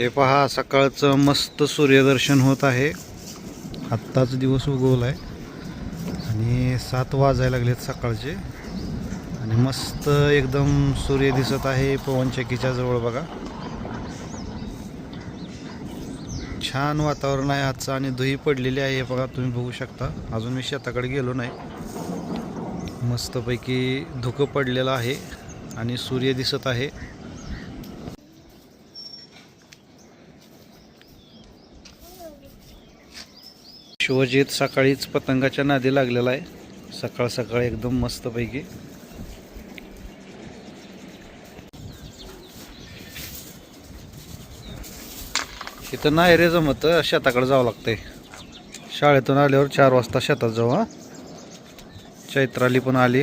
हे पहा सकाळचं मस्त सूर्यदर्शन होत आहे. आत्ताच दिवस उगवला आहे आणि सात वाजायला लागलेत सकाळचे. आणि मस्त एकदम सूर्य दिसत आहे पवनचक्कीच्या जवळ बघा. छान वातावरण आहे आजचं आणि धुई पडलेली आहे हे बघा तुम्ही बघू शकता. अजून मी शेताकडे गेलो नाही. मस्तपैकी धुकं पडलेलं आहे आणि सूर्य दिसत आहे. शिवजित सकाळीच पतंगाच्या नादी लागलेला आहे. सकाळ सकाळ एकदम मस्तपैकी. इथं नाही रे जमत शेताकडे जावं लागतंय. शाळेतून आल्यावर चार वाजता शेतात जाऊ हा. चैत्राली पण आली.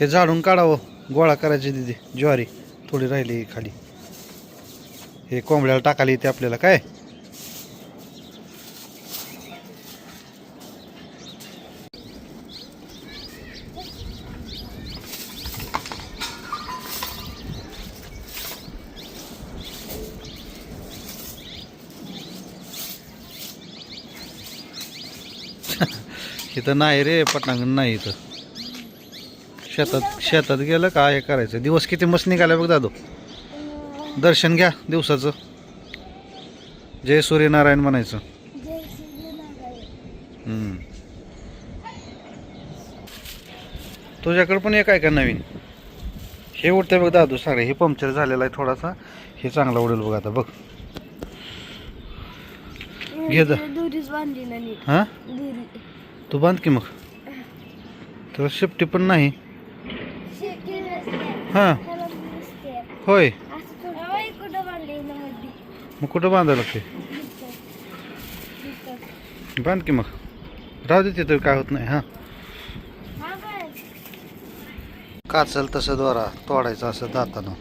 हे झाडून काढावं गोळा करायची दिदी ज्वारी थोडी राहिली खाली. हे कोंबड्याला टाकाली ते आपल्याला काय? इथं नाही रे पटांगण नाही इथं. शेतात शेतात गेलं काय हे करायचं? दिवस किती मस्त निघाला बघ दादू. दर्शन घ्या दिवसाचं. जय सूर्यनारायण म्हणायचं. तुझ्याकडे पण एक आहे का नवीन? हे उडतंय बघ दादू सारे. हे पंक्चर झालेलं आहे थोडासा. हे चांगला उडेल बघ आता. बघ. घे जा. हां? तू बांध की मग. तुला शेपटी पण नाही. हां. होय. मग कुठं बांधावं लागते? बांध की मग. राहू दे तिथं काय होत नाही. हा काय काचल तसं द्वारा तोडायचं असं दातानं.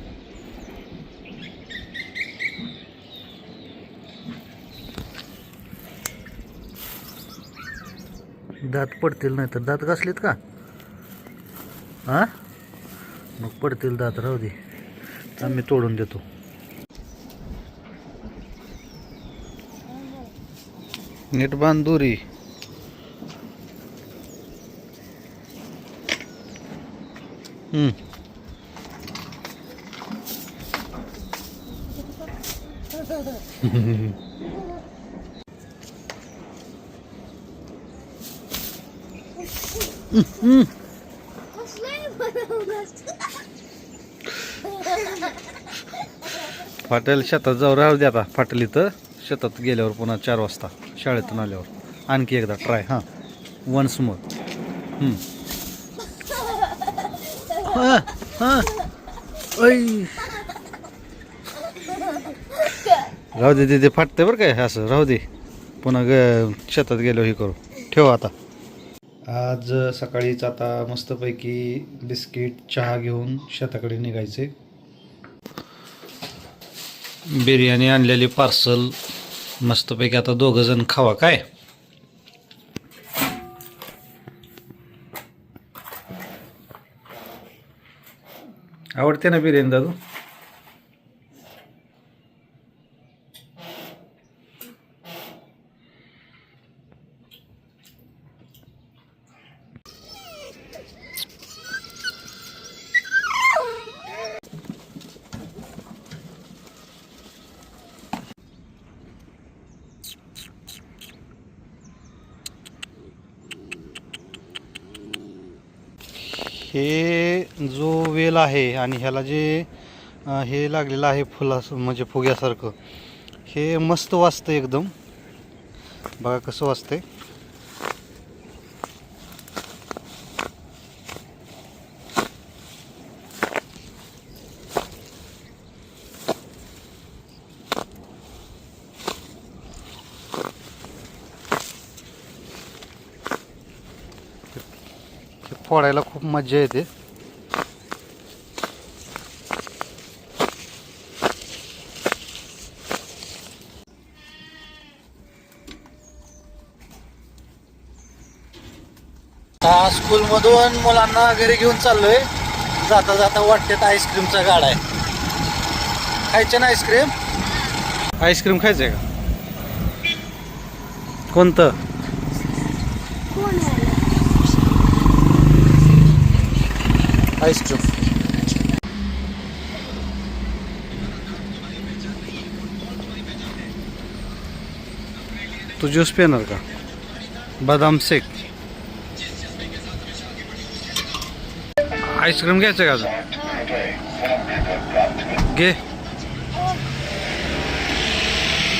दात पडतील नाही तर दात घासलेत का? हा मग पडतील दात राहू दे. आम्ही तोडून देतो. नीट बांध फाटेल शेतात जाऊ राहू दे आता. फाटेल इथं. शेतात गेल्यावर पुन्हा चार वाजता शाळेतून आल्यावर. आणखी एकदा ट्राय हां. वन्स मोर राहू दे ते फाटते बरं काय असं. राहू दे. पुन्हा ग शेतात गेलो हे करू. ठेव आता. आज सकाळीच आता मस्तपैकी बिस्किट चहा घेऊन शेताकडे निघायचे. बिर्याणी आणलेली पार्सल. मस्तपैकी आता दोघं जण खावा काय? आवडते ना बिर्याणी दादू? हे जो वेल आहे आणि ह्याला जे हे लागलेलं आहे फुला म्हणजे फुग्यासारखं हे मस्त वाजतं एकदम. बघा कसं वाजतंय. फोडायला खूप मजा येते. स्कूलमधून मुलांना घरी घेऊन चाललोय. जाता जाता वाटते आईस्क्रीमचा गाडा आहे. खायचे ना आईस्क्रीम आईस्क्रीम खायचं आहे का? कोणतं? कोण आहे आईस्क्रीम तू ज्यूस पिणार का बदाम शेक। आईस्क्रीम घ्यायचं का अजून घे